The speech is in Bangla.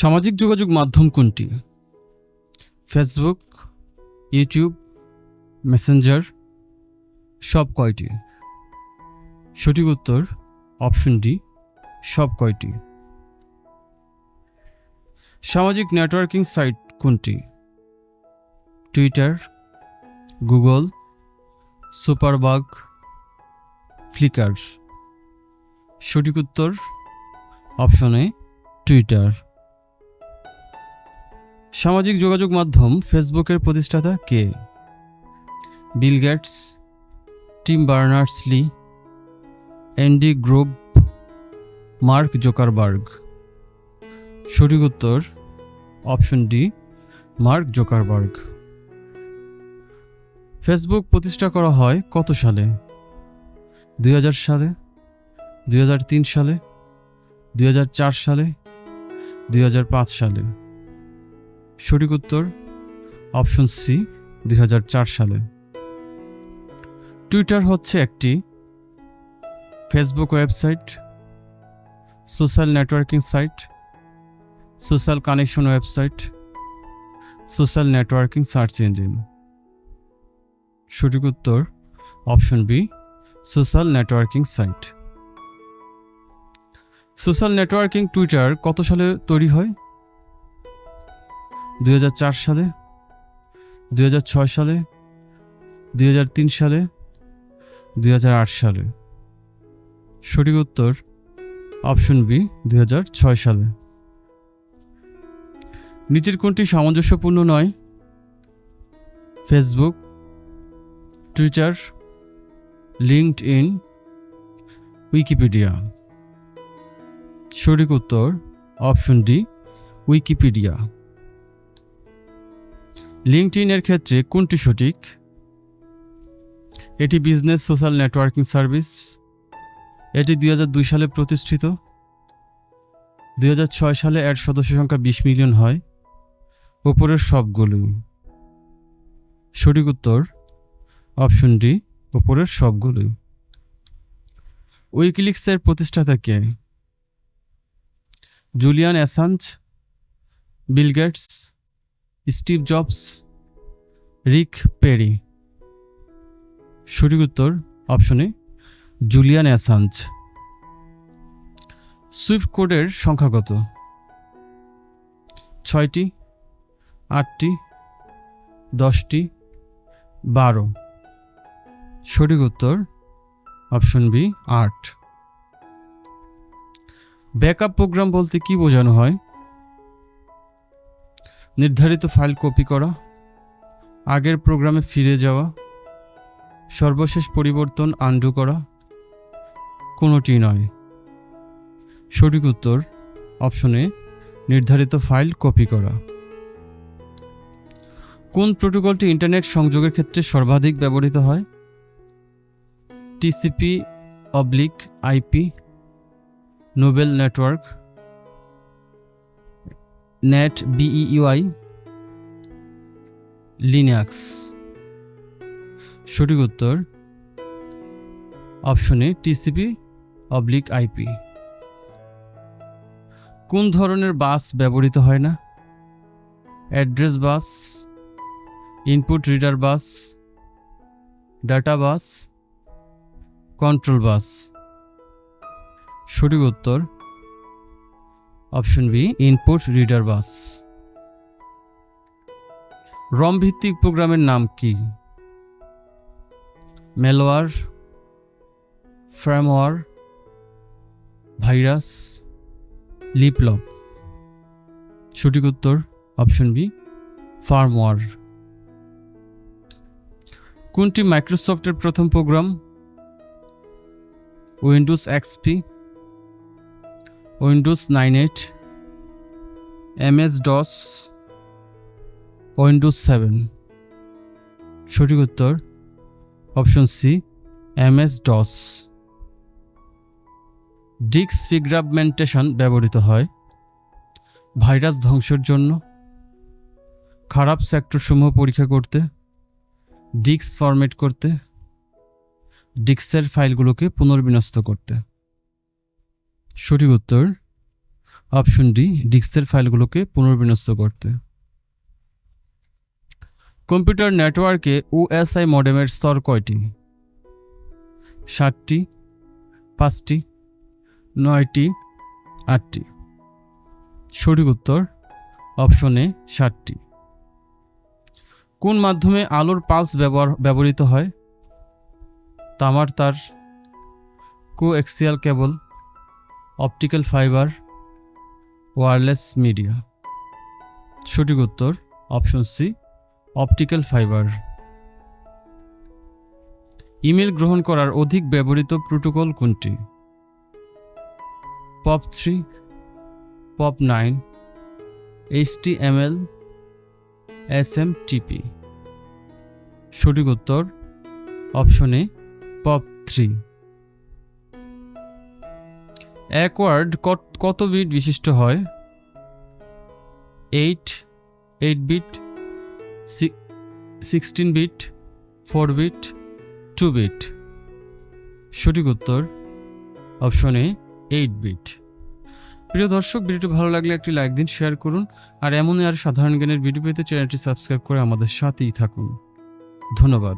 সামাজিক যোগাযোগ মাধ্যম কোনটি? ফেসবুক ইউটিউব মেসেঞ্জার সব কয়টি? সঠিক উত্তর অপশন ডি সব কয়টি? সামাজিক নেটওয়ার্কিং সাইট কোনটি? টুইটার গুগল সুপারবাগ ফ্লিকার সঠিক উত্তর অপশনে টুইটার সামাজিক যোগাযোগ মাধ্যম ফেসবুকের প্রতিষ্ঠাতা কে? Bill Gates, Tim Berners Lee Andy Grove Mark Zuckerberg. সঠিক উত্তর, option D, Mark Zuckerberg. Facebook প্রতিষ্ঠা করা হয় কত সালে? দুই হাজার সালে, দুই হাজার তিন সালে, দুই হাজার চার সালে, দুই হাজার পাঁচ সালে। সঠিক উত্তর, অপশন সি, দুই হাজার চার সালে। টুইটার হচ্ছে একটি Facebook website, social networking site, social connection website, social networking search engine. সঠিক উত্তর, option B, social networking site. Social networking Twitter কত সালে তৈরি হয়? দুই হাজার চার সালে, দুই হাজার ছয় সালে, দুই হাজার তিন সালে, দুই হাজার আট সালে। সঠিক উত্তর অপশন বি, দুই হাজার ছয় সালে। নিচের কোনটি সামঞ্জস্যপূর্ণ নয়? Facebook Twitter LinkedIn Wikipedia সঠিক উত্তর অপশন ডি উইকিপিডিয়া লিঙ্কড ইনের ক্ষেত্রে কোনটি সঠিক? এটি বিজনেস সোশ্যাল নেটওয়ার্কিং সার্ভিস। এটি দু হাজার দুই সালে প্রতিষ্ঠিত। দু হাজার ছয় সালে এর সদস্য সংখ্যা বিশ মিলিয়ন হয়। ওপরের সবগুলোই সঠিক উত্তর, অপশন ডি ওপরের সবগুলোই উইকিলিক্সের প্রতিষ্ঠাতা কে? Julian Assange, Bill Gates Steve Jobs, Rick Perry. সঠিক উত্তর অপশনে জুলিয়ান অ্যাসাঞ্জ। সুইফট কোডের সংখ্যা কত? ছয়টি, আটটি, দশটি, বারো। সঠিক উত্তর অপশন বি আট। ব্যাকআপ প্রোগ্রাম বলতে কি বোঝানো হয়? নির্ধারিত ফাইল কপি করা, আগের প্রোগ্রামে ফিরে যাওয়া, সর্বশেষ পরিবর্তন আন্ডু করা, কোনোটি নয়। সঠিক উত্তর অপশনে নির্ধারিত ফাইল কপি করা। কোন প্রোটোকলটি ইন্টারনেট সংযোগের ক্ষেত্রে সর্বাধিক ব্যবহৃত হয়? TCP, oblique, IP, Novell network NetBEUI Linux সঠিক উত্তর অপশনে টিসিপি অবলিক আইপি কোন ধরনের বাস ব্যবহৃত হয় না? Address bus input reader bus data bus control bus. সঠিক উত্তর option B input reader bus ROM ভিত্তিক প্রোগ্রামের নাম কি? মেলোয়ার ফ্র্যামওয়ার ভাইরাস লিপলক সঠিক উত্তর অপশন বি ফার্মওয়ার কোনটি মাইক্রোসফটের প্রথম program? Windows XP Windows nine eight MS DOS Windows seven সঠিক উত্তর অপশন সি এমএস ডস ডিক্স ফিগ্রাবমেন্টেশন ব্যবহৃত হয় ভাইরাস ধ্বংসের জন্য। খারাপ সেক্টরসমূহ পরীক্ষা করতে ডিক্স ফরম্যাট করতে ডিক্সের ফাইলগুলোকে পুনর্বিন্যস্ত করতে। সঠিক উত্তর অপশন ডি ডিস্কের ফাইলগুলোকে পুনর্বিন্যস্ত করতে। কম্পিউটার নেটওয়ার্কে ওএসআই মডেমের স্তর কয়টি? ষাটটি পাঁচটি, নয়টি, আটটি। সঠিক উত্তর অপশন ষাটটি কোন মাধ্যমে আলোর পালস ব্যবহার, ব্যবহৃত হয়? তামার তার, coaxial cable optical fibre, wireless media. সঠিক উত্তর, option C, optical fibre. Email গ্রহণ করার অধিক ব্যবহৃত প্রোটোকল কোনটি? POP three, POP nine, H T M L, S M TP সঠিক উত্তর, অপশনে পপ থ্রি। এক ওয়ার্ড কত- বিট বিশিষ্ট হয়? Eight eight bit sixteen bit, four bit, two bit. সঠিক উত্তর, অপশনে এইট বিট। প্রিয় দর্শক, ভিডিওটি ভালো লাগলে একটি লাইক দিন, শেয়ার করুন, আর এমনই আর সাধারণ জ্ঞানের ভিডিও পেতে চ্যানেলটি সাবস্ক্রাইব করে আমাদের সাথেই থাকুন। ধন্যবাদ।